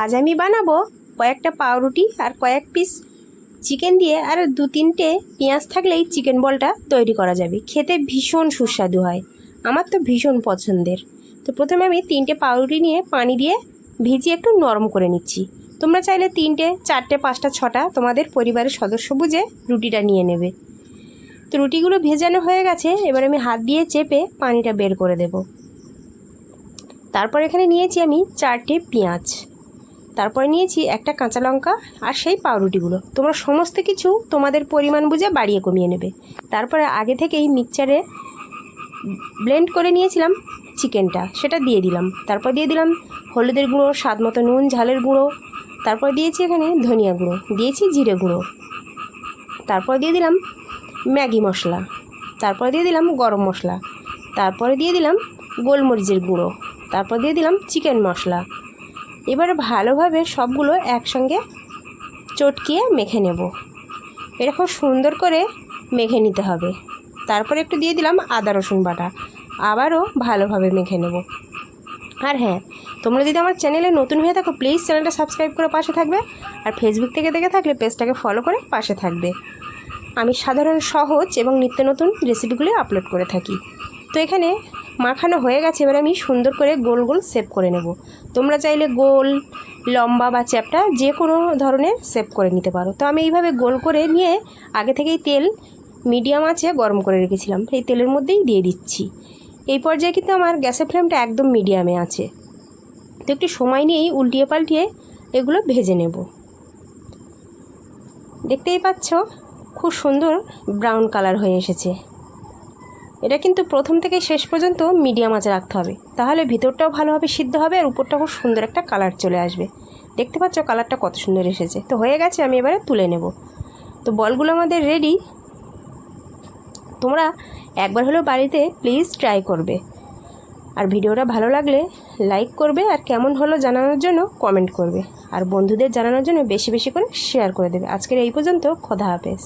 আজ আমি বানাবো কয়েকটা পাউরুটি আর কয়েক পিস চিকেন দিয়ে আর দু তিনটে পেঁয়াজ থাকলেই চিকেন বলটা তৈরি করা যাবে। খেতে ভীষণ সুস্বাদু হয়। আমার তো ভীষণ পছন্দের। তো প্রথমে আমি তিনটে পাউরুটি নিয়ে পানি দিয়ে ভিজিয়ে একটু নরম করে নিচ্ছি। তোমরা চাইলে তিনটে, চারটে, পাঁচটা, ছটা তোমাদের পরিবারের সদস্য বুঝে রুটিটা নিয়ে নেবে। তো রুটিগুলো ভেজানো হয়ে গেছে, এবার আমি হাত দিয়ে চেপে পানিটা বের করে দেব। তারপর এখানে নিয়েছি আমি চারটে পেঁয়াজ। তারপরে নিয়েছি একটা কাঁচা লঙ্কা আর সেই পাউরুটিগুলো। তোমরা সমস্ত কিছু তোমাদের পরিমাণ বুঝে বাড়িয়ে কমিয়ে নেবে। তারপরে আগে থেকেই মিক্সচারে ব্লেন্ড করে নিয়েছিলাম চিকেনটা, সেটা দিয়ে দিলাম। তারপর দিয়ে দিলাম হলুদের গুঁড়ো, স্বাদ মতো নুন, ঝালের গুঁড়ো। তারপর দিয়েছি এখানে ধনিয়া গুঁড়ো, দিয়েছি জিরে গুঁড়ো। তারপর দিয়ে দিলাম ম্যাগি মশলা। তারপর দিয়ে দিলাম গরম মশলা। তারপরে দিয়ে দিলাম গোলমরিচের গুঁড়ো। তারপর দিয়ে দিলাম চিকেন মশলা। এবার ভালোভাবে সবগুলো একসঙ্গে চটকিয়ে মেখে নেব। এরকম সুন্দর করে মেখে নিতে হবে। তারপরে একটু দিয়ে দিলাম আদা, রসুন বাটা। আবারও ভালোভাবে মেখে নেব। আর হ্যাঁ তোমরা যদি আমার চ্যানেলে নতুন হয়ে থাকো, প্লিজ চ্যানেলটা সাবস্ক্রাইব করে পাশে থাকবে। আর ফেসবুক থেকে দেখে থাকলে পেজটাকে ফলো করে পাশে থাকবে। আমি সাধারণ, সহজ এবং নিত্য নতুন রেসিপিগুলি আপলোড করে থাকি। তো এখানে মাখানো হয়ে গেছে, এবার আমি সুন্দর করে গোল গোল সেভ করে নেব। তোমরা চাইলে গোল, লম্বা বা চ্যাপটা যে কোনো ধরনের সেভ করে নিতে পারো। তো আমি এইভাবে গোল করে নিয়ে আগে থেকেই তেল মিডিয়াম আছে গরম করে রেখেছিলাম। এই তেলের মধ্যেই দিয়ে দিচ্ছি। এই পর্যায়ে কিন্তু আমার গ্যাসের ফ্লেমটা একদম মিডিয়ামে আছে। তো একটু সময় নিয়েই উল্টিয়ে পাল্টিয়ে এগুলো ভেজে নেব। দেখতেই পাচ্ছ, খুব সুন্দর ব্রাউন কালার হয়ে এসেছে। এটা কিন্তু প্রথম থেকে শেষ পর্যন্ত মিডিয়াম আঁচে রাখতে হবে। তাহলে ভিতরটাও ভালোভাবে সিদ্ধ হবে আর উপরটা খুব সুন্দর একটা কালার চলে আসবে। দেখতে পাচ্ছ কালারটা কত সুন্দর এসেছে। তো হয়ে গেছে, আমি এবারে তুলে নেব। তো বলগুলো আমাদের রেডি তোমরা একবার হলেও বাড়িতে প্লিজ ট্রাই করবে। আর ভিডিওটা ভালো লাগলে লাইক করবে আর কেমন হলো জানানোর জন্য কমেন্ট করবে। আর বন্ধুদের জানানোর জন্য বেশি বেশি করে শেয়ার করে দেবে। আজকের এই পর্যন্ত খোদা হাফেজ।